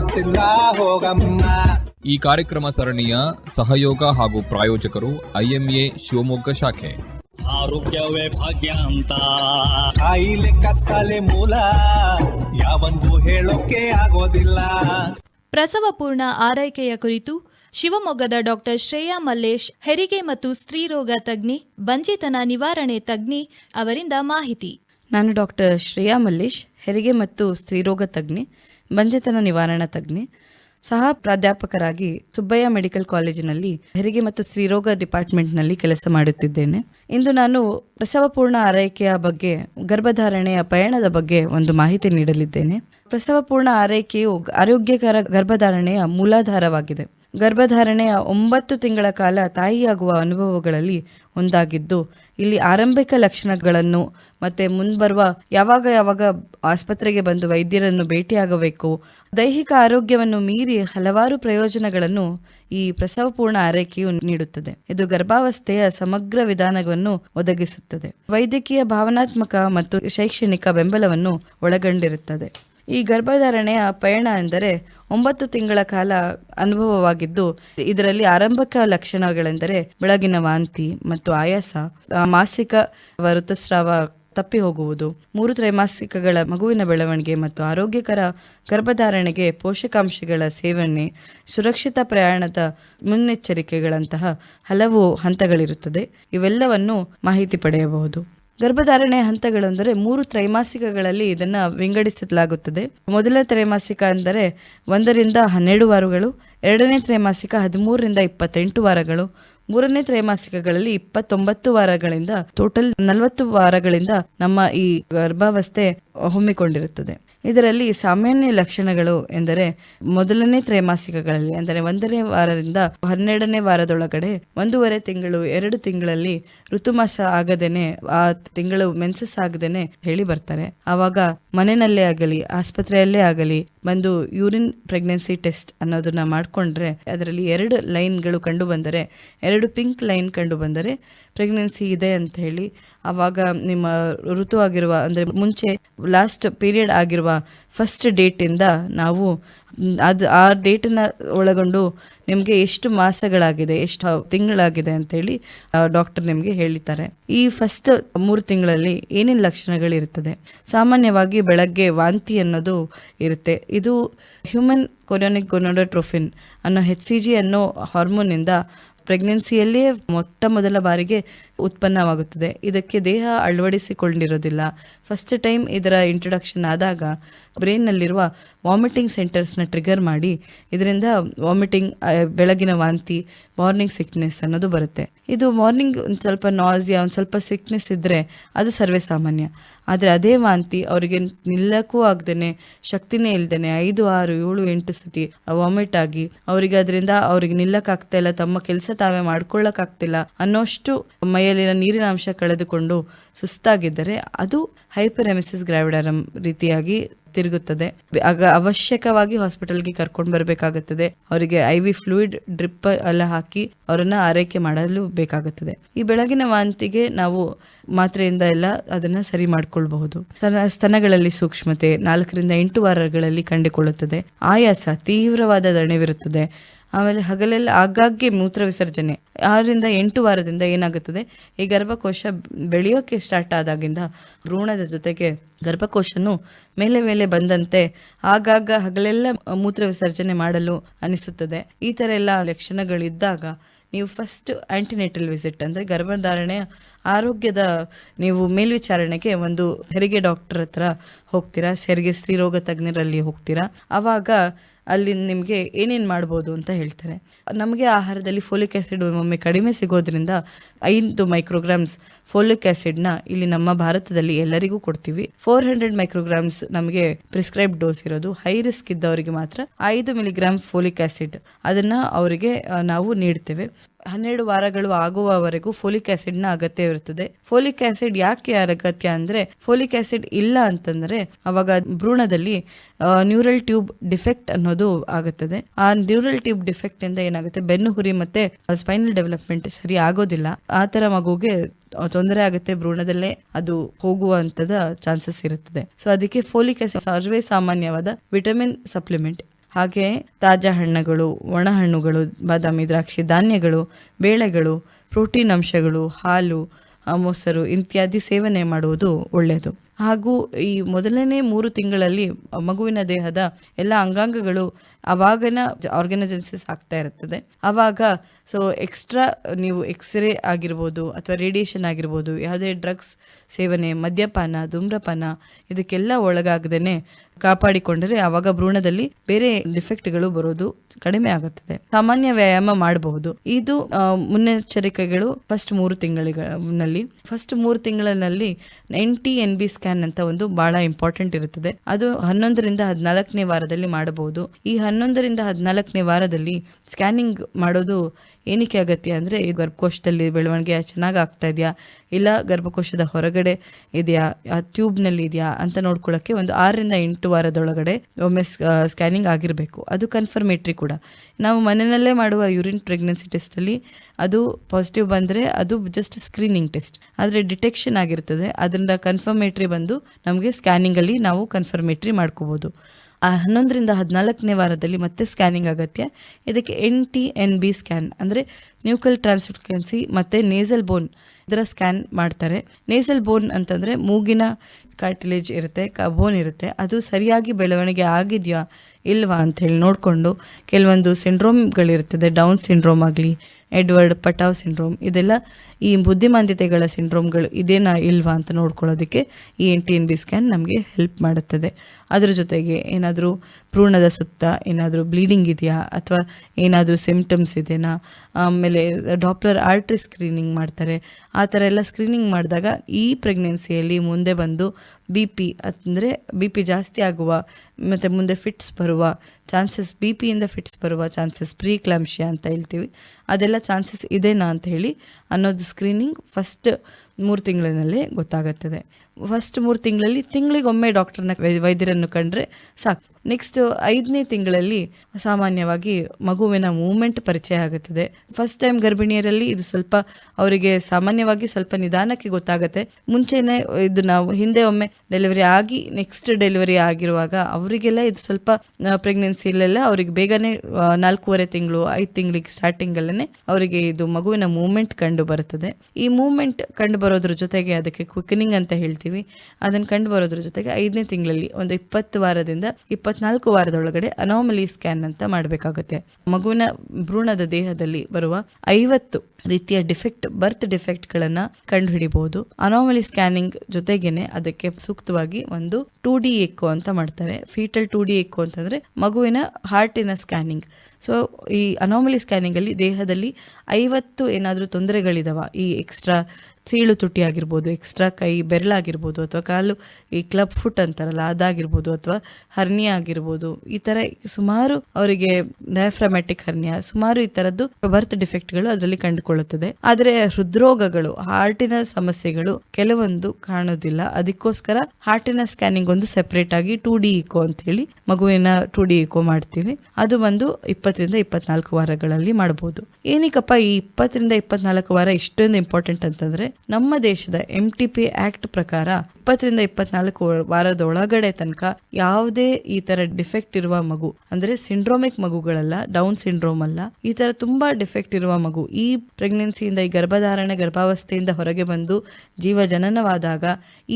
ಗೊತ್ತಿಲ್ಲ ಹೋಗಮ್ಮ. ಈ ಕಾರ್ಯಕ್ರಮ ಸರಣಿಯ ಸಹಯೋಗ ಹಾಗೂ ಪ್ರಾಯೋಜಕರು ಐಎಂಎ ಶಿವಮೊಗ್ಗ ಶಾಖೆ. ಆರೋಗ್ಯವೇ ಭಾಗ್ಯ ಅಂತ. ಕಾಯಿಲೆ ಕತ್ತಲೆ ಮೂಲ ಯಾವಂದು ಹೇಳೋಕೆ ಆಗೋದಿಲ್ಲ. ಪ್ರಸವಪೂರ್ಣ ಆರೈಕೆಯ ಕುರಿತು ಶಿವಮೊಗ್ಗದ ಡಾಕ್ಟರ್ ಶ್ರೇಯಾ ಮಲ್ಲೇಶ್ ಹೆರಿಗೆ ಮತ್ತು ಸ್ತ್ರೀರೋಗ ತಜ್ಞಿ ಬಂಜಿತನ ನಿವಾರಣೆ ತಜ್ಞಿ ಅವರಿಂದ ಮಾಹಿತಿ. ನಾನು ಡಾಕ್ಟರ್ ಶ್ರೇಯಾ ಮಲ್ಲೇಶ್ ಹೆರಿಗೆ ಮತ್ತು ಸ್ತ್ರೀರೋಗ ತಜ್ಞೆ. ಬಂಜೆತನ ನಿವಾರಣಾ ತಜ್ಞೆ. ಸಹ ಪ್ರಾಧ್ಯಾಪಕರಾಗಿ ಸುಬ್ಬಯ್ಯ ಮೆಡಿಕಲ್ ಕಾಲೇಜಿನಲ್ಲಿ ಹೆರಿಗೆ ಮತ್ತು ಸ್ತ್ರೀರೋಗ ಡಿಪಾರ್ಟ್ಮೆಂಟ್ನಲ್ಲಿ ಕೆಲಸ ಮಾಡುತ್ತಿದ್ದೇನೆ. ಇಂದು ನಾನು ಪ್ರಸವಪೂರ್ಣ ಆರೈಕೆಯ ಬಗ್ಗೆ, ಗರ್ಭಧಾರಣೆಯ ಪಯಣದ ಬಗ್ಗೆ ಒಂದು ಮಾಹಿತಿ ನೀಡಲಿದ್ದೇನೆ. ಪ್ರಸವಪೂರ್ಣ ಆರೈಕೆಯು ಆರೋಗ್ಯಕರ ಗರ್ಭಧಾರಣೆಯ ಮೂಲಾಧಾರವಾಗಿದೆ. ಗರ್ಭಧಾರಣೆಯ ಒಂಬತ್ತು ತಿಂಗಳ ಕಾಲ ತಾಯಿಯಾಗುವ ಅನುಭವಗಳಲ್ಲಿ ಒಂದಾಗಿದ್ದು ಇಲ್ಲಿ ಆರಂಭಿಕ ಲಕ್ಷಣಗಳನ್ನು ಮತ್ತೆ ಮುಂಬರುವ ಯಾವಾಗ ಯಾವಾಗ ಆಸ್ಪತ್ರೆಗೆ ಬಂದು ವೈದ್ಯರನ್ನು ಭೇಟಿಯಾಗಬೇಕು, ದೈಹಿಕ ಆರೋಗ್ಯವನ್ನು ಮೀರಿ ಹಲವಾರು ಪ್ರಯೋಜನಗಳನ್ನು ಈ ಪ್ರಸವಪೂರ್ಣ ಆರೈಕೆಯು ನೀಡುತ್ತದೆ. ಇದು ಗರ್ಭಾವಸ್ಥೆಯ ಸಮಗ್ರ ವಿಧಾನವನ್ನು ಒದಗಿಸುತ್ತದೆ. ವೈದ್ಯಕೀಯ ಭಾವನಾತ್ಮಕ ಮತ್ತು ಶೈಕ್ಷಣಿಕ ಬೆಂಬಲವನ್ನು ಒಳಗೊಂಡಿರುತ್ತದೆ. ಈ ಗರ್ಭಧಾರಣೆಯ ಪಯಣ ಎಂದರೆ ಒಂಬತ್ತು ತಿಂಗಳ ಕಾಲ ಅನುಭವವಾಗಿದ್ದು, ಇದರಲ್ಲಿ ಆರಂಭಿಕ ಲಕ್ಷಣಗಳೆಂದರೆ ಬೆಳಗಿನ ವಾಂತಿ ಮತ್ತು ಆಯಾಸ ಮಾಸಿಕ ಋತುಸ್ರಾವ ತಪ್ಪಿ ಹೋಗುವುದು, ಮೂರು ತ್ರೈಮಾಸಿಕಗಳ ಮಗುವಿನ ಬೆಳವಣಿಗೆ ಮತ್ತು ಆರೋಗ್ಯಕರ ಗರ್ಭಧಾರಣೆಗೆ ಪೋಷಕಾಂಶಗಳ ಸೇವನೆ, ಸುರಕ್ಷಿತ ಪ್ರಯಾಣದ ಮುನ್ನೆಚ್ಚರಿಕೆಗಳಂತಹ ಹಲವು ಹಂತಗಳಿರುತ್ತದೆ. ಇವೆಲ್ಲವನ್ನು ಮಾಹಿತಿ ಪಡೆಯಬಹುದು. ಗರ್ಭಧಾರಣೆ ಹಂತಗಳೆಂದರೆ ಮೂರು ತ್ರೈಮಾಸಿಕಗಳಲ್ಲಿ ಇದನ್ನು ವಿಂಗಡಿಸಲಾಗುತ್ತದೆ. ಮೊದಲನೇ ತ್ರೈಮಾಸಿಕ ಅಂದರೆ ಒಂದರಿಂದ ಹನ್ನೆರಡು ವಾರಗಳು, ಎರಡನೇ ತ್ರೈಮಾಸಿಕ ಹದಿಮೂರರಿಂದ ಇಪ್ಪತ್ತೆಂಟು ವಾರಗಳು, ಮೂರನೇ ತ್ರೈಮಾಸಿಕಗಳಲ್ಲಿ ಇಪ್ಪತ್ತೊಂಬತ್ತು ವಾರಗಳಿಂದ ಟೋಟಲ್ ನಲವತ್ತು ವಾರಗಳಿಂದ ನಮ್ಮ ಈ ಗರ್ಭಾವಸ್ಥೆ ಹೊಮ್ಮಿಕೊಂಡಿರುತ್ತದೆ. ಇದರಲ್ಲಿ ಸಾಮಾನ್ಯ ಲಕ್ಷಣಗಳು ಎಂದರೆ ಮೊದಲನೇ ತ್ರೈಮಾಸಿಕಗಳಲ್ಲಿ, ಅಂದರೆ ಒಂದನೇ ವಾರದಿಂದ ಹನ್ನೆರಡನೇ ವಾರದೊಳಗಡೆ ಒಂದೂವರೆ ತಿಂಗಳು, ಎರಡು ತಿಂಗಳಲ್ಲಿ ಋತುಮಾಸ ಆಗದೇನೆ, ಆ ತಿಂಗಳು ಮೆನ್ಸಸ್ ಆಗದೇನೆ ಹೇಳಿ ಬರ್ತಾರೆ. ಆವಾಗ ಮನೆಯಲ್ಲೇ ಆಗಲಿ, ಆಸ್ಪತ್ರೆಯಲ್ಲೇ ಆಗಲಿ ಬಂದು ಯೂರಿನ್ ಪ್ರೆಗ್ನೆನ್ಸಿ ಟೆಸ್ಟ್ ಅನ್ನೋದನ್ನ ಮಾಡಿಕೊಂಡ್ರೆ ಅದರಲ್ಲಿ ಎರಡು ಲೈನ್ಗಳು ಕಂಡು ಬಂದರೆ, ಎರಡು ಪಿಂಕ್ ಲೈನ್ ಕಂಡು ಬಂದರೆ ಪ್ರೆಗ್ನೆನ್ಸಿ ಇದೆ ಅಂತ ಹೇಳಿ ಆವಾಗ ನಿಮ್ಮ ಋತು ಆಗಿರುವ ಅಂದರೆ ಮುಂಚೆ ಲಾಸ್ಟ್ ಪೀರಿಯಡ್ ಆಗಿರುವ ಫಸ್ಟ್ ಡೇಟಿಂದ ನಾವು ಅದು ಆ ಡೇಟನ್ನ ಒಳಗೊಂಡು ನಿಮಗೆ ಎಷ್ಟು ಮಾಸಗಳಾಗಿದೆ, ಎಷ್ಟು ತಿಂಗಳಾಗಿದೆ ಅಂತೇಳಿ ಡಾಕ್ಟರ್ ನಿಮಗೆ ಹೇಳಿದ್ದಾರೆ. ಈ ಫಸ್ಟ್ ಮೂರು ತಿಂಗಳಲ್ಲಿ ಏನೇನು ಲಕ್ಷಣಗಳಿರುತ್ತದೆ? ಸಾಮಾನ್ಯವಾಗಿ ಬೆಳಗ್ಗೆ ವಾಂತಿ ಅನ್ನೋದು ಇರುತ್ತೆ. ಇದು ಹ್ಯೂಮನ್ ಕೊರೋನಿಕ್ ಗೊನೋಡೋಟ್ರೋಫಿನ್ ಅನ್ನೋ ಹೆಚ್ ಸಿ ಜಿ ಅನ್ನೋ ಹಾರ್ಮೋನಿಂದ ಪ್ರೆಗ್ನೆನ್ಸಿಯಲ್ಲಿಯೇ ಮೊಟ್ಟ ಮೊದಲ ಬಾರಿಗೆ ಉತ್ಪನ್ನವಾಗುತ್ತದೆ. ಇದಕ್ಕೆ ದೇಹ ಅಳವಡಿಸಿಕೊಂಡಿರೋದಿಲ್ಲ. ಫಸ್ಟ್ ಟೈಮ್ ಇದರ ಇಂಟ್ರೊಡಕ್ಷನ್ ಆದಾಗ ಬ್ರೈನ್ನಲ್ಲಿರುವ ವಾಮಿಟಿಂಗ್ ಸೆಂಟರ್ಸ್ನ ಟ್ರಿಗರ್ ಮಾಡಿ ಇದರಿಂದ ವಾಮಿಟಿಂಗ್ ಬೆಳಗಿನ ವಾಂತಿ ಮಾರ್ನಿಂಗ್ ಸಿಕ್ನೆಸ್ ಅನ್ನೋದು ಬರುತ್ತೆ. ಇದು ಮಾರ್ನಿಂಗ್ ಒಂದು ಸ್ವಲ್ಪ ನಾಸಿಯಾ ಒಂದು ಸ್ವಲ್ಪ ಸಿಕ್ನೆಸ್ ಇದ್ದರೆ ಅದು ಸರ್ವೇ ಸಾಮಾನ್ಯ. ಆದರೆ ಅದೇ ವಾಂತಿ ಅವರಿಗೆ ನಿಲ್ಲಕ್ಕೂ ಆಗ್ದೇ ಶಕ್ತಿನೇ ಇಲ್ದೇನೆ ಐದು, ಆರು, ಏಳು, ಎಂಟು ಸತಿ ವಾಮಿಟ್ ಆಗಿ ಅವರಿಗೆ ಅದರಿಂದ ಅವ್ರಿಗೆ ನಿಲ್ಲಕ್ಕಾಗ್ತಾ ಇಲ್ಲ, ತಮ್ಮ ಕೆಲಸ ತಾವೇ ಮಾಡ್ಕೊಳ್ಳೋಕ್ಕಾಗ್ತಿಲ್ಲ ಅನ್ನೋಷ್ಟು ಮೈಯಲ್ಲಿನ ನೀರಿನ ಅಂಶ ಕಳೆದುಕೊಂಡು ಸುಸ್ತಾಗಿದ್ದರೆ ಅದು ಹೈಪರ್ ಎಮಿಸಿಸ್ ಗ್ರಾವಿಡಾರಮ್ ರೀತಿಯಾಗಿ ತಿರುಗುತ್ತದೆ. ಆಗ ಅವಶ್ಯಕವಾಗಿ ಹಾಸ್ಪಿಟಲ್ಗೆ ಕರ್ಕೊಂಡು ಬರಬೇಕಾಗುತ್ತದೆ. ಅವರಿಗೆ ಐ ವಿ ಫ್ಲೂಯಿಡ್ ಡ್ರಿಪ್ ಎಲ್ಲ ಹಾಕಿ ಅವರನ್ನ ಆರೈಕೆ ಮಾಡಲು ಬೇಕಾಗುತ್ತದೆ. ಈ ಬೆಳಗಿನ ವಾಂತಿಗೆ ನಾವು ಮಾತ್ರೆಯಿಂದ ಎಲ್ಲ ಅದನ್ನ ಸರಿ ಮಾಡಿಕೊಳ್ಬಹುದು. ಸ್ತನ ಸ್ತನಗಳಲ್ಲಿ ಸೂಕ್ಷ್ಮತೆ ನಾಲ್ಕರಿಂದ ಎಂಟು ವಾರಗಳಲ್ಲಿ ಕಂಡುಕೊಳ್ಳುತ್ತದೆ. ಆಯಾಸ ತೀವ್ರವಾದ ದಣಿವಿರುತ್ತದೆ. ಆಮೇಲೆ ಹಗಲೆಲ್ಲ ಆಗಾಗ್ಗೆ ಮೂತ್ರ ವಿಸರ್ಜನೆ. ಆರರಿಂದ ಎಂಟು ವಾರದಿಂದ ಏನಾಗುತ್ತದೆ? ಈ ಗರ್ಭಕೋಶ ಬೆಳೆಯೋಕೆ ಸ್ಟಾರ್ಟ್ ಆದಾಗಿಂದ ಭ್ರೂಣದ ಜೊತೆಗೆ ಗರ್ಭಕೋಶನು ಮೇಲೆ ಮೇಲೆ ಬಂದಂತೆ ಆಗಾಗ ಹಗಲೆಲ್ಲ ಮೂತ್ರ ವಿಸರ್ಜನೆ ಮಾಡಲು ಅನಿಸುತ್ತದೆ. ಈ ಥರ ಎಲ್ಲ ಲಕ್ಷಣಗಳಿದ್ದಾಗ ನೀವು ಫಸ್ಟ್ ಆಂಟಿನೇಟಲ್ ವಿಸಿಟ್ ಅಂದರೆ ಗರ್ಭಧಾರಣೆಯ ಆರೋಗ್ಯದ ನೀವು ಮೇಲ್ವಿಚಾರಣೆಗೆ ಒಂದು ಹೆರಿಗೆ ಡಾಕ್ಟರ್ ಹತ್ರ ಹೋಗ್ತೀರಾ? ಹೆರಿಗೆ ಸ್ತ್ರೀರೋಗ ತಜ್ಞರಲ್ಲಿ ಹೋಗ್ತೀರಾ? ಆವಾಗ ಅಲ್ಲಿ ನಿಮಗೆ ಏನೇನು ಮಾಡ್ಬೋದು ಅಂತ ಹೇಳ್ತಾರೆ. ನಮಗೆ ಆಹಾರದಲ್ಲಿ ಫೋಲಿಕ್ ಆ್ಯಸಿಡ್ ಒಮ್ಮೊಮ್ಮೆ ಕಡಿಮೆ ಸಿಗೋದ್ರಿಂದ ಐದು ಮೈಕ್ರೋಗ್ರಾಮ್ಸ್ ಫೋಲಿಕ್ ಆ್ಯಸಿಡ್ನ ಇಲ್ಲಿ ನಮ್ಮ ಭಾರತದಲ್ಲಿ ಎಲ್ಲರಿಗೂ ಕೊಡ್ತೀವಿ. ಫೋರ್ ಹಂಡ್ರೆಡ್ ಮೈಕ್ರೋಗ್ರಾಮ್ಸ್ ನಮಗೆ ಪ್ರಿಸ್ಕ್ರೈಬ್ ಡೋಸ್ ಇರೋದು. ಹೈ ರಿಸ್ಕ್ ಇದ್ದವರಿಗೆ ಮಾತ್ರ ಐದು ಮಿಲಿಗ್ರಾಮ್ ಫೋಲಿಕ್ ಆ್ಯಸಿಡ್ ಅದನ್ನು ಅವರಿಗೆ ನಾವು ನೀಡ್ತೇವೆ. ಹನ್ನೆರಡು ವಾರಗಳು ಆಗುವವರೆಗೂ ಫೋಲಿಕ್ ಆಸಿಡ್ನ ಅಗತ್ಯವಿರುತ್ತದೆ ಫೋಲಿಕ್ ಆಸಿಡ್ ಯಾಕೆ ಅಗತ್ಯ ಅಂದ್ರೆ, ಫೋಲಿಕ್ ಆಸಿಡ್ ಇಲ್ಲ ಅಂತಂದ್ರೆ ಅವಾಗ ಭ್ರೂಣದಲ್ಲಿ ನ್ಯೂರಲ್ ಟ್ಯೂಬ್ ಡಿಫೆಕ್ಟ್ ಅನ್ನೋದು ಆಗುತ್ತದೆ. ಆ ನ್ಯೂರಲ್ ಟ್ಯೂಬ್ ಡಿಫೆಕ್ಟ್ ಇಂದ ಏನಾಗುತ್ತೆ? ಬೆನ್ನು ಹುರಿ ಮತ್ತೆ ಸ್ಪೈನಲ್ ಡೆವಲಪ್ಮೆಂಟ್ ಸರಿ ಆಗೋದಿಲ್ಲ. ಆ ಥರ ಮಗುಗೆ ತೊಂದರೆ ಆಗುತ್ತೆ ಭ್ರೂಣದಲ್ಲೇ, ಅದು ಹೋಗುವಂತದ ಚಾನ್ಸಸ್ ಇರುತ್ತದೆ. ಸೊ, ಅದಕ್ಕೆ ಫೋಲಿಕ್ ಆಸಿಡ್ ಸರ್ವೇ ಸಾಮಾನ್ಯವಾದ ವಿಟಮಿನ್ ಸಪ್ಲಿಮೆಂಟ್. ಹಾಗೆ ತಾಜಾ ಹಣ್ಣುಗಳು, ಒಣಹಣ್ಣುಗಳು, ಬಾದಾಮಿ ದ್ರಾಕ್ಷಿ ಧಾನ್ಯಗಳು, ಬೇಳೆಗಳು, ಪ್ರೋಟೀನ್ ಅಂಶಗಳು, ಹಾಲು, ಮೊಸರು ಇತ್ಯಾದಿ ಸೇವನೆ ಮಾಡುವುದು ಒಳ್ಳೆಯದು. ಹಾಗೂ ಈ ಮೊದಲನೇ ಮೂರು ತಿಂಗಳಲ್ಲಿ ಮಗುವಿನ ದೇಹದ ಎಲ್ಲ ಅಂಗಾಂಗಗಳು ಅವಾಗಿನ ಆರ್ಗನೈಜೆನ್ಸಿಸ್ ಆಗ್ತಾ ಇರುತ್ತದೆ ಅವಾಗ ಸೊ ಎಕ್ಸ್ಟ್ರಾ ನೀವು ಎಕ್ಸ್ರೇ ಆಗಿರ್ಬೋದು ಅಥವಾ ರೇಡಿಯೇಷನ್ ಆಗಿರ್ಬೋದು, ಯಾವುದೇ ಡ್ರಗ್ಸ್ ಸೇವನೆ, ಮದ್ಯಪಾನ, ಧೂಮ್ರಪಾನ ಇದಕ್ಕೆಲ್ಲ ಒಳಗಾಗದೇನೆ ಕಾಪಾಡಿಕೊಂಡರೆ ಆವಾಗ ಭ್ರೂಣದಲ್ಲಿ ಬೇರೆ ಡಿಫೆಕ್ಟ್ಗಳು ಬರೋದು ಕಡಿಮೆ ಆಗುತ್ತದೆ. ಸಾಮಾನ್ಯ ವ್ಯಾಯಾಮ ಮಾಡಬಹುದು. ಇದು ಮುನ್ನೆಚ್ಚರಿಕೆಗಳು ಫಸ್ಟ್ ಮೂರು ತಿಂಗಳಿನಲ್ಲಿ ಫಸ್ಟ್ ಮೂರು ತಿಂಗಳಿನಲ್ಲಿ ನೈಂಟಿ ಎನ್ ಬಿ ಸ್ಕ್ಯಾನ್ ಅಂತ ಒಂದು ಬಹಳ ಇಂಪಾರ್ಟೆಂಟ್ ಇರುತ್ತದೆ. ಅದು ಹನ್ನೊಂದರಿಂದ ಹದಿನಾಲ್ಕನೇ ವಾರದಲ್ಲಿ ಮಾಡಬಹುದು. ಈ ಹನ್ನೊಂದರಿಂದ ಹದಿನಾಲ್ಕನೇ ವಾರದಲ್ಲಿ ಸ್ಕ್ಯಾನಿಂಗ್ ಮಾಡೋದು ಏನಕ್ಕೆ ಅಗತ್ಯ ಅಂದರೆ ಈ ಗರ್ಭಕೋಶದಲ್ಲಿ ಬೆಳವಣಿಗೆ ಚೆನ್ನಾಗಿ ಆಗ್ತಾ ಇದೆಯಾ? ಇಲ್ಲ ಗರ್ಭಕೋಶದ ಹೊರಗಡೆ ಇದೆಯಾ? ಆ ಟ್ಯೂಬ್ನಲ್ಲಿ ಇದೆಯಾ? ಅಂತ ನೋಡ್ಕೊಳ್ಳೋಕ್ಕೆ ಒಂದು ಆರರಿಂದ ಎಂಟು ವಾರದೊಳಗಡೆ ಒಮ್ಮೆ ಸ್ಕ್ಯಾನಿಂಗ್ ಆಗಿರಬೇಕು. ಅದು ಕನ್ಫರ್ಮೇಟ್ರಿ ಕೂಡ. ನಾವು ಮನೆಯಲ್ಲೇ ಮಾಡುವ ಯೂರಿನ್ ಪ್ರೆಗ್ನೆನ್ಸಿ ಟೆಸ್ಟಲ್ಲಿ ಅದು ಪಾಸಿಟಿವ್ ಬಂದರೆ ಅದು ಜಸ್ಟ್ ಸ್ಕ್ರೀನಿಂಗ್ ಟೆಸ್ಟ್. ಆದರೆ ಡಿಟೆಕ್ಷನ್ ಆಗಿರ್ತದೆ. ಅದರಿಂದ ಕನ್ಫರ್ಮೇಟ್ರಿ ಬಂದು ನಮಗೆ ಸ್ಕ್ಯಾನಿಂಗಲ್ಲಿ ನಾವು ಕನ್ಫರ್ಮೇಟ್ರಿ ಮಾಡ್ಕೋಬೋದು. ಹನ್ನೊಂದರಿಂದ ಹದಿನಾಲ್ಕನೇ ವಾರದಲ್ಲಿ ಮತ್ತೆ ಸ್ಕ್ಯಾನಿಂಗ್ ಅಗತ್ಯ ಇದಕ್ಕೆ N T N B scan ಅಂದರೆ ನ್ಯೂಕಲ್ ಟ್ರಾನ್ಸ್ಫ್ರಿಕ್ವೆನ್ಸಿ ಮತ್ತು ನೇಸಲ್ ಬೋನ್ ಇದರ ಸ್ಕ್ಯಾನ್ ಮಾಡ್ತಾರೆ. ನೇಸಲ್ ಬೋನ್ ಅಂತಂದರೆ ಮೂಗಿನ ಕಾರ್ಟಿಲೇಜ್ ಇರುತ್ತೆ ಬೋನ್ ಇರುತ್ತೆ. ಅದು ಸರಿಯಾಗಿ ಬೆಳವಣಿಗೆ ಆಗಿದೆಯಾ ಇಲ್ವಾ ಅಂಥೇಳಿ ನೋಡಿಕೊಂಡು ಕೆಲವೊಂದು ಸಿಂಡ್ರೋಮ್ಗಳಿರ್ತದೆ, ಡೌನ್ ಸಿಂಡ್ರೋಮ್ ಆಗಲಿ, ಎಡ್ವರ್ಡ್ ಪಟಾವ್ ಸಿಂಡ್ರೋಮ್, ಇದೆಲ್ಲ ಈ ಬುದ್ಧಿಮಾಂದ್ಯತೆಗಳ ಸಿಂಡ್ರೋಮ್ಗಳು ಇದೇನಾ ಇಲ್ವಾ ಅಂತ ನೋಡ್ಕೊಳ್ಳೋದಕ್ಕೆ ಈ N T N B scan ನಮಗೆ ಹೆಲ್ಪ್ ಮಾಡುತ್ತದೆ. ಅದರ ಜೊತೆಗೆ ಏನಾದರೂ ಭ್ರೂಣದ ಸುತ್ತ ಏನಾದರೂ ಬ್ಲೀಡಿಂಗ್ ಇದೆಯಾ? ಅಥವಾ ಏನಾದರೂ ಸಿಮ್ಟಮ್ಸ್ ಇದೆಯಾ ಆಮೇಲೆ ಡಾಪ್ಲರ್ ಆರ್ಟ್ರಿ ಸ್ಕ್ರೀನಿಂಗ್ ಮಾಡ್ತಾರೆ. ಆ ಥರ ಎಲ್ಲ ಸ್ಕ್ರೀನಿಂಗ್ ಮಾಡಿದಾಗ ಈ ಪ್ರೆಗ್ನೆನ್ಸಿಯಲ್ಲಿ ಮುಂದೆ ಬಂದು ಬಿ ಪಿ ಅಂದರೆ ಬಿ ಪಿ ಜಾಸ್ತಿ ಆಗುವ, ಮತ್ತು ಮುಂದೆ ಫಿಟ್ಸ್ ಬರುವ ಚಾನ್ಸಸ್ ಬಿ ಪಿಯಿಂದ ಫಿಟ್ಸ್ ಬರುವ ಚಾನ್ಸಸ್ ಪ್ರೀ ಕ್ಲಾಂಶಿಯ ಅಂತ ಹೇಳ್ತೀವಿ. ಅದೆಲ್ಲ ಚಾನ್ಸಸ್ ಇದೆನಾ ಅಂತ ಹೇಳಿ ಅನ್ನೋದು ಸ್ಕ್ರೀನಿಂಗ್ ಫಸ್ಟ್ ಮೂರು ತಿಂಗಳಿನಲ್ಲೇ ಗೊತ್ತಾಗುತ್ತದೆ. ಫಸ್ಟ್ ಮೂರು ತಿಂಗಳಲ್ಲಿ ತಿಂಗಳಿಗೊಮ್ಮೆ ಡಾಕ್ಟರ್ನ ವೈದ್ಯರನ್ನು ಕಂಡ್ರೆ ಸಾಕು. ನೆಕ್ಸ್ಟ್ ಐದನೇ ತಿಂಗಳಲ್ಲಿ ಸಾಮಾನ್ಯವಾಗಿ ಮಗುವಿನ ಮೂಮೆಂಟ್ ಪರಿಚಯ ಆಗುತ್ತದೆ. ಫಸ್ಟ್ ಟೈಮ್ ಗರ್ಭಿಣಿಯರಲ್ಲಿ ಇದು ಸ್ವಲ್ಪ ಅವರಿಗೆ ಸಾಮಾನ್ಯವಾಗಿ ಸ್ವಲ್ಪ ನಿಧಾನಕ್ಕೆ ಗೊತ್ತಾಗುತ್ತೆ. ಮುಂಚೆನೆ ಇದು ನಾವು ಹಿಂದೆ ಒಮ್ಮೆ ಡೆಲಿವರಿ ಆಗಿ ನೆಕ್ಸ್ಟ್ ಡೆಲಿವರಿ ಆಗಿರುವಾಗ ಅವರಿಗೆಲ್ಲ ಇದು ಸ್ವಲ್ಪ ಪ್ರೆಗ್ನೆನ್ಸಿಲೆಲ್ಲ ಅವ್ರಿಗೆ ಬೇಗನೆ ನಾಲ್ಕೂವರೆ ತಿಂಗಳು, ಐದು ತಿಂಗಳಿಗೆ ಸ್ಟಾರ್ಟಿಂಗಲ್ಲೇ ಅವರಿಗೆ ಇದು ಮಗುವಿನ ಮೂವ್ಮೆಂಟ್ ಕಂಡು ಬರುತ್ತದೆ. ಈ ಮೂವ್ಮೆಂಟ್ ಕಂಡು ಬರೋದ್ರ ಜೊತೆಗೆ ಅದಕ್ಕೆ ಕ್ವಿಕನಿಂಗ್ ಅಂತ ಹೇಳ್ತೀವಿ. ಅದನ್ನು ಕಂಡು ಬರೋದ್ರ ಜೊತೆಗೆ ಐದನೇ ತಿಂಗಳಲ್ಲಿ ಒಂದು ಇಪ್ಪತ್ತು ವಾರದಿಂದ ಇಪ್ಪತ್ನಾಲ್ಕು ವಾರದೊಳಗಡೆ ಅನಾಮಲಿ ಸ್ಕ್ಯಾನ್ ಅಂತ ಮಾಡಬೇಕಾಗುತ್ತೆ. ಮಗುವಿನ ಭ್ರೂಣದ ದೇಹದಲ್ಲಿ ಬರುವ ಐವತ್ತು ರೀತಿಯ ಡಿಫೆಕ್ಟ್ ಬರ್ತ್ ಡಿಫೆಕ್ಟ್ಗಳನ್ನು ಕಂಡುಹಿಡಿಬಹುದು ಅನಾಮಲಿ ಸ್ಕ್ಯಾನಿಂಗ್ ಜೊತೆಗೇನೆ ಅದಕ್ಕೆ ಸೂಕ್ತವಾಗಿ ಒಂದು ಟೂ ಡಿ ಎಕ್ಕೋ ಅಂತ ಮಾಡ್ತಾರೆ. ಫೀಟಲ್ ಟೂ ಡಿ ಎಕ್ಕೋ ಅಂತಂದ್ರೆ ಮಗುವಿನ ಹಾರ್ಟಿನ ಸ್ಕ್ಯಾನಿಂಗ್ ಸೊ ಈ ಅನಾಮಲಿ ಸ್ಕ್ಯಾನಿಂಗ್ ಅಲ್ಲಿ ದೇಹದಲ್ಲಿ ಐವತ್ತು ಏನಾದರೂ ತೊಂದರೆಗಳಿದಾವ, ಈ ಎಕ್ಸ್ಟ್ರಾ ಸೀಳು ತುಟಿ ಆಗಿರ್ಬೋದು ಎಕ್ಸ್ಟ್ರಾ ಕೈ ಬೆರಳಾಗಿರ್ಬೋದು ಅಥವಾ ಕಾಲು ಈ ಕ್ಲಬ್ ಫುಟ್ ಅಂತಾರಲ್ಲ, ಅದಾಗಿರ್ಬೋದು ಅಥವಾ ಹರ್ನಿಯ ಆಗಿರ್ಬೋದು, ಈ ಥರ ಸುಮಾರು ಅವರಿಗೆ ಡಯಾಫ್ರಮ್ಯಾಟಿಕ್ ಹರ್ನಿಯಾ ಸುಮಾರು ಈ ಥರದ್ದು ಬರ್ತ್ ಡಿಫೆಕ್ಟ್ಗಳು ಅದರಲ್ಲಿ ಕಂಡುಕೊಳ್ಳುತ್ತದೆ. ಆದರೆ ಹೃದ್ರೋಗಗಳು ಹಾರ್ಟಿನ ಸಮಸ್ಯೆಗಳು ಕೆಲವೊಂದು ಕಾಣೋದಿಲ್ಲ. ಅದಕ್ಕೋಸ್ಕರ ಹಾರ್ಟಿನ ಸ್ಕ್ಯಾನಿಂಗ್ ಒಂದು ಸೆಪರೇಟ್ ಆಗಿ ಟೂ ಡಿ ಇಕೋ ಅಂತ ಹೇಳಿ ಮಗುವಿನ ಟೂ ಡಿ ಇಕೋ ಮಾಡ್ತೀವಿ. ಅದು ಬಂದು ಇಪ್ಪತ್ತರಿಂದ ಇಪ್ಪತ್ನಾಲ್ಕು ವಾರಗಳಲ್ಲಿ ಮಾಡಬಹುದು ಏನಕ್ಕಪ್ಪ ಈ ಇಪ್ಪತ್ತರಿಂದ ಇಪ್ಪತ್ನಾಲ್ಕು ವಾರ ಇಷ್ಟೊಂದು ಇಂಪಾರ್ಟೆಂಟ್ ಅಂತಂದ್ರೆ ನಮ್ಮ ದೇಶದ ಎಂ ಆಕ್ಟ್ ಪ್ರಕಾರ ಇಪ್ಪತ್ತರಿಂದ ಇಪ್ಪತ್ನಾಲ್ಕು ವಾರದ ಒಳಗಡೆ ತನಕ ಯಾವುದೇ ಈ ತರ ಡಿಫೆಕ್ಟ್ ಇರುವ ಮಗು, ಅಂದ್ರೆ ಸಿಂಡ್ರೋಮಿಕ್ ಮಗುಗಳಲ್ಲ, ಡೌನ್ ಸಿಂಡ್ರೋಮ್ ಅಲ್ಲ, ಈ ತರ ತುಂಬಾ ಡಿಫೆಕ್ಟ್ ಇರುವ ಮಗು ಈ ಪ್ರೆಗ್ನೆನ್ಸಿಯಿಂದ, ಈ ಗರ್ಭಧಾರಣೆ, ಗರ್ಭಾವಸ್ಥೆಯಿಂದ ಹೊರಗೆ ಬಂದು ಜೀವ ಜನನವಾದಾಗ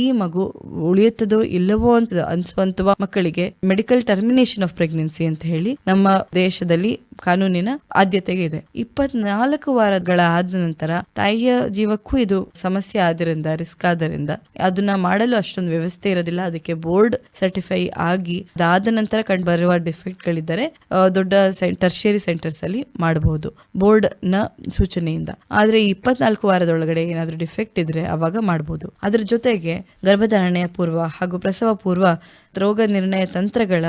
ಈ ಮಗು ಉಳಿಯುತ್ತದೋ ಇಲ್ಲವೋ ಅಂತ ಅನ್ಸುವಂತ ಮಕ್ಕಳಿಗೆ ಮೆಡಿಕಲ್ ಟರ್ಮಿನೇಷನ್ ಆಫ್ ಪ್ರೆಗ್ನೆನ್ಸಿ ಅಂತ ಹೇಳಿ ನಮ್ಮ ದೇಶದಲ್ಲಿ ಕಾನೂನಿನ ಆದ್ಯತೆಗೆ ಇದೆ. ಇಪ್ಪತ್ನಾಲ್ಕು ವಾರಗಳ ಆದ ನಂತರ ತಾಯಿಯ ಜೀವಕ್ಕೂ ಇದು ಸಮಸ್ಯೆ ಆದ್ದರಿಂದ ರಿಸ್ಕ್ ಆದ್ದರಿಂದ ಅದನ್ನ ಮಾಡಲು ಅಷ್ಟೊಂದು ವ್ಯವಸ್ಥೆ ಇರೋದಿಲ್ಲ. ಅದಕ್ಕೆ ಬೋರ್ಡ್ ಸರ್ಟಿಫೈ ಆಗಿ ಅದಾದ ನಂತರ ಕಂಡು ಬರುವ ಡಿಫೆಕ್ಟ್ ಗಳಿದ್ದರೆ ಆ, ದೊಡ್ಡ ಟರ್ಷಿಯರಿ ಸೆಂಟರ್ಸ್ ಅಲ್ಲಿ ಮಾಡಬಹುದು ಬೋರ್ಡ್ನ ಸೂಚನೆಯಿಂದ. ಆದ್ರೆ ಇಪ್ಪತ್ನಾಲ್ಕು ವಾರದೊಳಗಡೆ ಏನಾದರೂ ಡಿಫೆಕ್ಟ್ ಇದ್ರೆ ಅವಾಗ ಮಾಡಬಹುದು ಅದರ ಜೊತೆಗೆ ಗರ್ಭಧಾರಣೆಯ ಪೂರ್ವ ಹಾಗೂ ಪ್ರಸವ ಪೂರ್ವ ರೋಗ ನಿರ್ಣಯ ತಂತ್ರಗಳ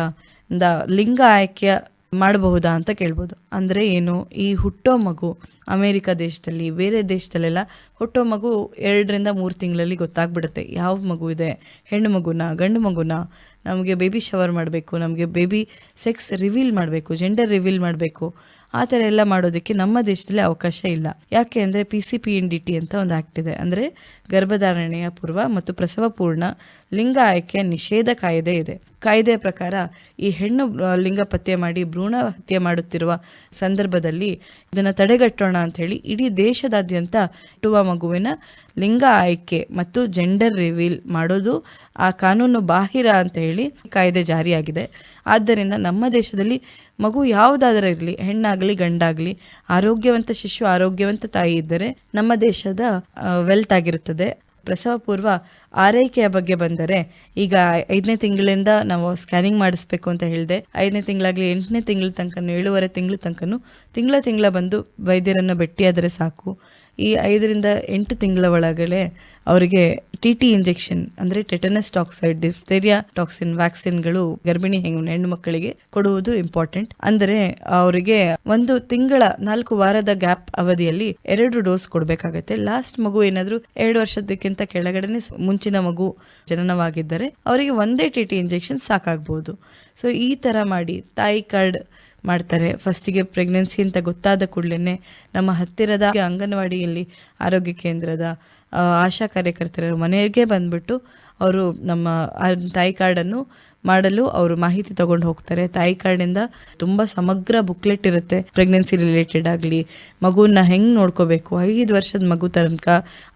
ಲಿಂಗ ಆಯ್ಕೆ ಮಾಡಬಹುದಾ ಅಂತ ಕೇಳ್ಬೋದು. ಅಂದರೆ ಏನು, ಈ ಹುಟ್ಟೋ ಮಗು ಅಮೇರಿಕ ದೇಶದಲ್ಲಿ, ಬೇರೆ ದೇಶದಲ್ಲೆಲ್ಲ ಹುಟ್ಟೋ ಮಗು ಎರಡರಿಂದ ಮೂರು ತಿಂಗಳಲ್ಲಿ ಗೊತ್ತಾಗ್ಬಿಡುತ್ತೆ. ಯಾವ ಮಗು ಇದೆ? ಹೆಣ್ಣು ಮಗುನ, ಗಂಡು ಮಗುನ? ನಮಗೆ ಬೇಬಿ ಶವರ್ ಮಾಡಬೇಕು, ನಮಗೆ ಬೇಬಿ ಸೆಕ್ಸ್ ರಿವೀಲ್ ಮಾಡಬೇಕು, ಜೆಂಡರ್ ರಿವೀಲ್ ಮಾಡಬೇಕು. ಆ ಥರ ಎಲ್ಲ ಮಾಡೋದಕ್ಕೆ ನಮ್ಮ ದೇಶದಲ್ಲಿ ಅವಕಾಶ ಇಲ್ಲ. ಯಾಕೆ ಅಂದರೆ P C P N D T ಅಂತ ಒಂದು ಆ್ಯಕ್ಟ್ ಇದೆ. ಅಂದರೆ ಗರ್ಭಧಾರಣೆಯ ಪೂರ್ವ ಮತ್ತು ಪ್ರಸವ ಪೂರ್ಣ ಲಿಂಗ ಆಯ್ಕೆ ನಿಷೇಧ ಕಾಯ್ದೆ ಇದೆ. ಕಾಯ್ದೆಯ ಪ್ರಕಾರ ಈ ಹೆಣ್ಣು ಲಿಂಗ ಪತ್ತೆ ಮಾಡಿ ಭ್ರೂಣ ಹತ್ಯೆ ಮಾಡುತ್ತಿರುವ ಸಂದರ್ಭದಲ್ಲಿ ಇದನ್ನು ತಡೆಗಟ್ಟೋಣ ಅಂತ ಹೇಳಿ ಇಡೀ ದೇಶದಾದ್ಯಂತ ಹುಟ್ಟುವ ಮಗುವಿನ ಲಿಂಗ ಆಯ್ಕೆ ಮತ್ತು ಜೆಂಡರ್ ರಿವೀಲ್ ಮಾಡೋದು ಆ ಕಾನೂನು ಬಾಹಿರ ಅಂತ ಹೇಳಿ ಕಾಯ್ದೆ ಜಾರಿಯಾಗಿದೆ. ಆದ್ದರಿಂದ ನಮ್ಮ ದೇಶದಲ್ಲಿ ಮಗು ಯಾವುದಾದರೂ ಇರಲಿ, ಹೆಣ್ಣಾಗಲಿ, ಗಂಡಾಗಲಿ, ಆರೋಗ್ಯವಂತ ಶಿಶು, ಆರೋಗ್ಯವಂತ ತಾಯಿ ಇದ್ದರೆ ನಮ್ಮ ದೇಶದ ವೆಲ್ತ್ ಆಗಿರುತ್ತದೆ. ಪ್ರಸವ ಪೂರ್ವ ಆರೈಕೆಯ ಬಗ್ಗೆ ಬಂದರೆ, ಈಗ ಐದನೇ ತಿಂಗಳಿಂದ ನಾವು ಸ್ಕ್ಯಾನಿಂಗ್ ಮಾಡಿಸ್ಬೇಕು ಅಂತ ಹೇಳಿದೆ, ಐದನೇ ತಿಂಗಳಾಗಲಿ ಎಂಟನೇ ತಿಂಗಳ ತನಕ ಏಳುವರೆ ತಿಂಗಳ ತನಕ ತಿಂಗಳ ತಿಂಗಳ ಬಂದು ವೈದ್ಯರನ್ನು ಭೇಟಿಯಾದರೆ ಸಾಕು. ಈ ಐದರಿಂದ ಎಂಟು ತಿಂಗಳ ಒಳಗಡೆ ಅವರಿಗೆ ಟಿ ಟಿ ಇಂಜೆಕ್ಷನ್ ಅಂದರೆ ಟೆಟನಸ್ ಟಾಕ್ಸೈಡ್ ಡಿಫ್ತೇರಿಯಾ ಟಾಕ್ಸಿನ್ ವ್ಯಾಕ್ಸಿನ್ಗಳು ಗರ್ಭಿಣಿ ಹೆಣ್ಣು ಹೆಣ್ಣು ಮಕ್ಕಳಿಗೆ ಕೊಡುವುದು ಇಂಪಾರ್ಟೆಂಟ್ ಅಂದರೆ ಅವರಿಗೆ ಒಂದು ತಿಂಗಳ ನಾಲ್ಕು ವಾರದ ಗ್ಯಾಪ್ ಅವಧಿಯಲ್ಲಿ ಎರಡು ಡೋಸ್ ಕೊಡಬೇಕಾಗತ್ತೆ. ಲಾಸ್ಟ್ ಮಗು ಏನಾದರೂ ಎರಡು ವರ್ಷದಕ್ಕಿಂತ ಕೆಳಗಡೆನೆ ಮುಂಚಿನ ಮಗು ಜನನವಾಗಿದ್ದರೆ ಅವರಿಗೆ ಒಂದೇ ಟಿ ಟಿ ಇಂಜೆಕ್ಷನ್ ಸಾಕಾಗ್ಬೋದು. ಸೊ ಈ ಥರ ಮಾಡಿ ತಾಯಿ ಕಾರ್ಡ್ ಮಾಡ್ತಾರೆ. ಫಸ್ಟಿಗೆ ಪ್ರೆಗ್ನೆನ್ಸಿ ಅಂತ ಗೊತ್ತಾದ ಕೂಡಲೇ ನಮ್ಮ ಹತ್ತಿರದ ಅಂಗನವಾಡಿಯಲ್ಲಿ ಆರೋಗ್ಯ ಕೇಂದ್ರದ ಆಶಾ ಕಾರ್ಯಕರ್ತರ ಮನೆಗೆ ಬಂದ್ಬಿಟ್ಟು ಅವರು ನಮ್ಮ ತಾಯಿ ಕಾರ್ಡನ್ನು ಮಾಡಲು ಅವರು ಮಾಹಿತಿ ತಗೊಂಡು ಹೋಗ್ತಾರೆ. ತಾಯಿ ಕಾರ್ಡಿಂದ ತುಂಬ ಸಮಗ್ರ ಬುಕ್ಲೆಟ್ ಇರುತ್ತೆ. ಪ್ರೆಗ್ನೆನ್ಸಿ ರಿಲೇಟೆಡ್ ಆಗಲಿ ಮಗುವನ್ನ ಹೆಂಗೆ ನೋಡ್ಕೋಬೇಕು? ಐದು ವರ್ಷದ ಮಗು ತನಕ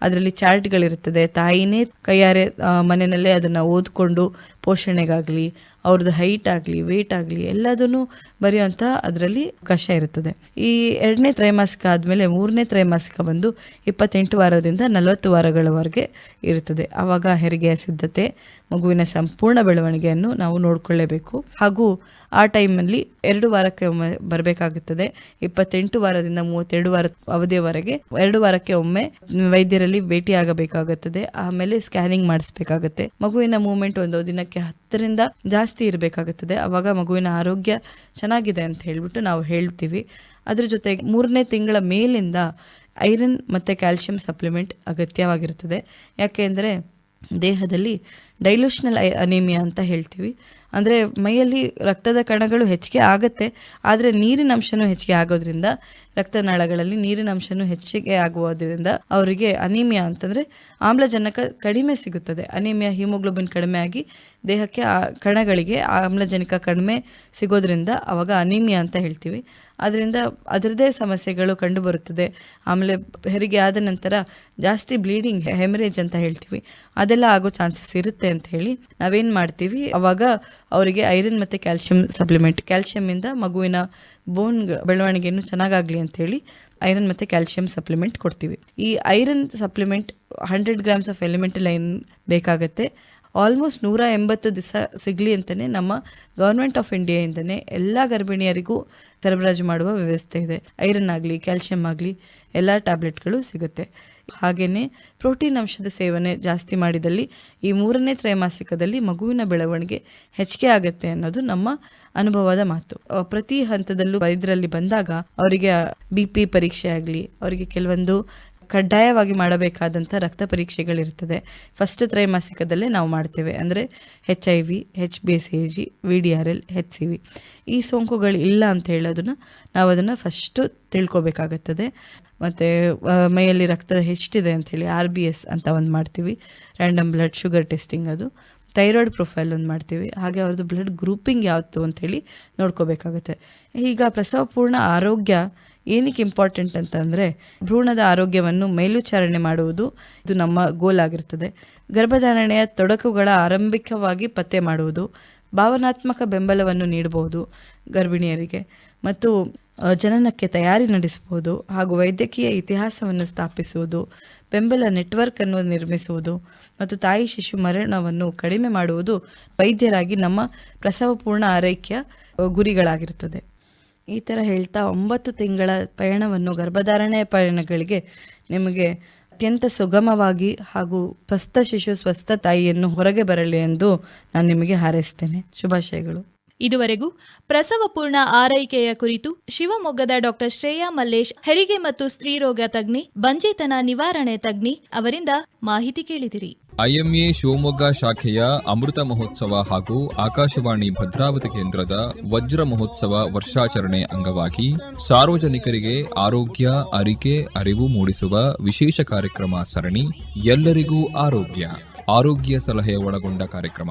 ಅದರಲ್ಲಿ ಚಾರ್ಟ್ಗಳಿರ್ತದೆ ತಾಯಿನೇ ಕೈಯಾರೆ ಮನೆಯಲ್ಲೇ ಅದನ್ನು ಓದ್ಕೊಂಡು ಪೋಷಣೆಗಾಗಲಿ ಅವ್ರದ್ದು ಹೈಟ್ ಆಗಲಿ ವೆಯ್ಟ್ ಆಗಲಿ ಎಲ್ಲದನ್ನು ಬರೆಯುವಂಥ ಅದರಲ್ಲಿ ಅವಕಾಶ ಇರುತ್ತದೆ. ಈ ಎರಡನೇ ತ್ರೈಮಾಸಿಕ ಆದಮೇಲೆ ಮೂರನೇ ತ್ರೈಮಾಸಿಕ ಬಂದು ಇಪ್ಪತ್ತೆಂಟು ವಾರದಿಂದ ನಲವತ್ತು ವಾರಗಳವರೆಗೆ ಇರುತ್ತದೆ. ಆವಾಗ ಹೆರಿಗೆಯ ಸಿದ್ಧತೆ ಮಗುವಿನ ಸಂಪೂರ್ಣ ಬೆಳವಣಿಗೆಯನ್ನು ನಾವು ನೋಡಿಕೊಳ್ಳೇಬೇಕು. ಹಾಗೂ ಆ ಟೈಮಲ್ಲಿ ಎರಡು ವಾರಕ್ಕೆ ಒಮ್ಮೆ ಬರಬೇಕಾಗುತ್ತದೆ. ಇಪ್ಪತ್ತೆಂಟು ವಾರದಿಂದ ಮೂವತ್ತೆರಡು ವಾರ ಅವಧಿಯವರೆಗೆ ಎರಡು ವಾರಕ್ಕೆ ಒಮ್ಮೆ ವೈದ್ಯರಲ್ಲಿ ಭೇಟಿಯಾಗಬೇಕಾಗುತ್ತದೆ. ಆಮೇಲೆ ಸ್ಕ್ಯಾನಿಂಗ್ ಮಾಡಿಸಬೇಕಾಗುತ್ತೆ. ಮಗುವಿನ ಮೂವ್ಮೆಂಟ್ ಒಂದು ದಿನಕ್ಕೆ ಹತ್ತರಿಂದ ಜಾಸ್ತಿ ಇರಬೇಕಾಗುತ್ತದೆ. ಆವಾಗ ಮಗುವಿನ ಆರೋಗ್ಯ ಚೆನ್ನಾಗಿದೆ ಅಂತ ಹೇಳಿಬಿಟ್ಟು ನಾವು ಹೇಳ್ತೀವಿ. ಅದರ ಜೊತೆಗೆ ಮೂರನೇ ತಿಂಗಳ ಮೇಲಿಂದ ಐರನ್ ಮತ್ತು ಕ್ಯಾಲ್ಶಿಯಂ ಸಪ್ಲಿಮೆಂಟ್ ಅಗತ್ಯವಾಗಿರುತ್ತದೆ. ಯಾಕೆಂದರೆ ದೇಹದಲ್ಲಿ ಡೈಲ್ಯೂಷನಲ್ ಅನಿಮಿಯಾ ಅಂತ ಹೇಳ್ತೀವಿ. ಅಂದರೆ ಮೈಯಲ್ಲಿ ರಕ್ತದ ಕಣಗಳು ಹೆಚ್ಚಿಗೆ ಆಗುತ್ತೆ, ಆದರೆ ನೀರಿನ ಅಂಶನೂ ಹೆಚ್ಚಿಗೆ ಆಗೋದ್ರಿಂದ ರಕ್ತನಾಳಗಳಲ್ಲಿ ನೀರಿನ ಅಂಶನೂ ಹೆಚ್ಚಿಗೆ ಆಗುವುದರಿಂದ ಅವರಿಗೆ ಅನಿಮಿಯಾ ಅಂತಂದರೆ ಆಮ್ಲಜನಕ ಕಡಿಮೆ ಸಿಗುತ್ತದೆ. ಅನಿಮಿಯಾ ಹಿಮೋಗ್ಲೋಬಿನ್ ಕಡಿಮೆ ಆಗಿ ದೇಹಕ್ಕೆ ಕಣಗಳಿಗೆ ಆಮ್ಲಜನಕ ಕಡಿಮೆ ಸಿಗೋದ್ರಿಂದ ಅವಾಗ ಅನಿಮಿಯಾ ಅಂತ ಹೇಳ್ತೀವಿ. ಅದರಿಂದ ಅದರದ್ದೇ ಸಮಸ್ಯೆಗಳು ಕಂಡುಬರುತ್ತದೆ. ಆಮೇಲೆ ಹೆರಿಗೆ ಆದ ನಂತರ ಜಾಸ್ತಿ ಬ್ಲೀಡಿಂಗ್ ಹೆಮರೇಜ್ ಅಂತ ಹೇಳ್ತೀವಿ. ಅದೆಲ್ಲ ಆಗೋ ಚಾನ್ಸಸ್ ಇರುತ್ತೆ. ಅಂತ ಹೇಳಿ ನಾವೇನು ಮಾಡ್ತೀವಿ? ಅವಾಗ ಅವರಿಗೆ ಐರನ್ ಮತ್ತು ಕ್ಯಾಲ್ಶಿಯಂ ಸಪ್ಲಿಮೆಂಟ್ ಕ್ಯಾಲ್ಶಿಯಮಿಂದ ಮಗುವಿನ ಬೋನ್ ಬೆಳವಣಿಗೆಯನ್ನು ಚೆನ್ನಾಗಾಗಲಿ ಅಂತ ಹೇಳಿ ಐರನ್ ಮತ್ತು ಕ್ಯಾಲ್ಶಿಯಂ ಸಪ್ಲಿಮೆಂಟ್ ಕೊಡ್ತೀವಿ. ಈ iron supplement hundred grams of elemental iron ಬೇಕಾಗುತ್ತೆ. ಆಲ್ಮೋಸ್ಟ್ ನೂರ ಎಂಬತ್ತು ದಿವಸ ಸಿಗಲಿ ಅಂತಲೇ ನಮ್ಮ ಗೌರ್ಮೆಂಟ್ ಆಫ್ ಇಂಡಿಯಾಯಿಂದನೇ ಎಲ್ಲ ಗರ್ಭಿಣಿಯರಿಗೂ ಸರಬರಾಜು ಮಾಡುವ ವ್ಯವಸ್ಥೆ ಇದೆ. ಐರನ್ ಆಗಲಿ, ಕ್ಯಾಲ್ಶಿಯಂ ಆಗಲಿ, ಎಲ್ಲ ಟ್ಯಾಬ್ಲೆಟ್ಗಳು ಸಿಗುತ್ತೆ. ಹಾಗೆಯೇ ಪ್ರೋಟೀನ್ ಅಂಶದ ಸೇವನೆ ಜಾಸ್ತಿ ಮಾಡಿದಲ್ಲಿ ಈ ಮೂರನೇ ತ್ರೈಮಾಸಿಕದಲ್ಲಿ ಮಗುವಿನ ಬೆಳವಣಿಗೆ ಹೆಚ್ಚಿಗೆ ಆಗುತ್ತೆ ಅನ್ನೋದು ನಮ್ಮ ಅನುಭವದ ಮಾತು. ಪ್ರತಿ ಹಂತದಲ್ಲೂ ವೈದ್ಯರಲ್ಲಿ ಬಂದಾಗ ಅವರಿಗೆ ಬಿ ಪಿ ಪರೀಕ್ಷೆ ಆಗಲಿ, ಅವರಿಗೆ ಕೆಲವೊಂದು ಕಡ್ಡಾಯವಾಗಿ ಮಾಡಬೇಕಾದಂಥ ರಕ್ತ ಪರೀಕ್ಷೆಗಳಿರ್ತದೆ. ಫಸ್ಟ್ ತ್ರೈಮಾಸಿಕದಲ್ಲೇ ನಾವು ಮಾಡ್ತೇವೆ. ಅಂದರೆ H I V H B S A G, V D R L H C V. ಈ ಸೋಂಕುಗಳು ಇಲ್ಲ ಅಂತ ಹೇಳೋದನ್ನು ನಾವು ಅದನ್ನು ಫಸ್ಟು ತಿಳ್ಕೊಬೇಕಾಗುತ್ತದೆ. ಮತ್ತು ಮೈಯಲ್ಲಿ ರಕ್ತ ಹೆಚ್ಚಿದೆ ಅಂಥೇಳಿ ಆರ್ ಬಿ ಎಸ್ ಅಂತ ಒಂದು ಮಾಡ್ತೀವಿ. ರ್ಯಾಂಡಮ್ ಬ್ಲಡ್ ಶುಗರ್ ಟೆಸ್ಟಿಂಗ್ ಅದು. ಥೈರಾಯ್ಡ್ ಪ್ರೊಫೈಲ್ ಒಂದು ಮಾಡ್ತೀವಿ. ಹಾಗೆ ಅವ್ರದ್ದು ಬ್ಲಡ್ ಗ್ರೂಪಿಂಗ್ ಯಾವುದು ಅಂಥೇಳಿ ನೋಡ್ಕೋಬೇಕಾಗುತ್ತೆ. ಈಗ ಪ್ರಸವಪೂರ್ಣ ಆರೋಗ್ಯ ಏನಕ್ಕೆ ಇಂಪಾರ್ಟೆಂಟ್ ಅಂತಂದರೆ, ಭ್ರೂಣದ ಆರೋಗ್ಯವನ್ನು ಮೇಲ್ವಿಚಾರಣೆ ಮಾಡುವುದು ಇದು ನಮ್ಮ ಗೋಲ್ ಆಗಿರ್ತದೆ. ಗರ್ಭಧಾರಣೆಯ ತೊಡಕುಗಳ ಆರಂಭಿಕವಾಗಿ ಪತ್ತೆ ಮಾಡುವುದು, ಭಾವನಾತ್ಮಕ ಬೆಂಬಲವನ್ನು ನೀಡಬಹುದು ಗರ್ಭಿಣಿಯರಿಗೆ. ಮತ್ತು ಜನನಕ್ಕೆ ತಯಾರಿ ನಡೆಸಬಹುದು ಹಾಗೂ ವೈದ್ಯಕೀಯ ಇತಿಹಾಸವನ್ನು ಸ್ಥಾಪಿಸುವುದು, ಬೆಂಬಲ ನೆಟ್ವರ್ಕ್ ಅನ್ನು ನಿರ್ಮಿಸುವುದು ಮತ್ತು ತಾಯಿ ಶಿಶು ಮರಣವನ್ನು ಕಡಿಮೆ ಮಾಡುವುದು ವೈದ್ಯರಾಗಿ ನಮ್ಮ ಪ್ರಸವಪೂರ್ಣ ಆರೈಕೆಯ ಗುರಿಗಳಾಗಿರುತ್ತದೆ. ಈ ಥರ ಹೇಳ್ತಾ ಒಂಬತ್ತು ತಿಂಗಳ ಪಯಣವನ್ನು ಗರ್ಭಧಾರಣೆಯ ಪಯಣಗಳಿಗೆ ನಿಮಗೆ ಅತ್ಯಂತ ಸುಗಮವಾಗಿ ಹಾಗೂ ಸ್ವಸ್ಥ ಶಿಶು, ಸ್ವಸ್ಥ ತಾಯಿಯನ್ನು ಹೊರಗೆ ಬರಲಿ ಎಂದು ನಾನು ನಿಮಗೆ ಹಾರೈಸ್ತೇನೆ. ಶುಭಾಶಯಗಳು. ಇದುವರೆಗೂ ಪ್ರಸವಪೂರ್ಣ ಆರೈಕೆಯ ಕುರಿತು ಶಿವಮೊಗ್ಗದ ಡಾಕ್ಟರ್ ಶ್ರೇಯಾ ಮಲ್ಲೇಶ್, ಹೆರಿಗೆ ಮತ್ತು ಸ್ತ್ರೀರೋಗ ತಜ್ಞೆ, ಬಂಜೆತನ ನಿವಾರಣೆ ತಜ್ಞೆ ಅವರಿಂದ ಮಾಹಿತಿ ಕೇಳಿದಿರಿ. ಐಎಂಎ ಶಿವಮೊಗ್ಗ ಶಾಖೆಯ ಅಮೃತ ಮಹೋತ್ಸವ ಹಾಗೂ ಆಕಾಶವಾಣಿ ಭದ್ರಾವತಿ ಕೇಂದ್ರದ ವಜ್ರ ಮಹೋತ್ಸವ ವರ್ಷಾಚರಣೆ ಅಂಗವಾಗಿ ಸಾರ್ವಜನಿಕರಿಗೆ ಆರೋಗ್ಯ, ಅರಿಕೆ, ಅರಿವು ಮೂಡಿಸುವ ವಿಶೇಷ ಕಾರ್ಯಕ್ರಮ ಸರಣಿ, ಎಲ್ಲರಿಗೂ ಆರೋಗ್ಯ ಆರೋಗ್ಯ ಸಲಹೆ ಒಳಗೊಂಡ ಕಾರ್ಯಕ್ರಮ.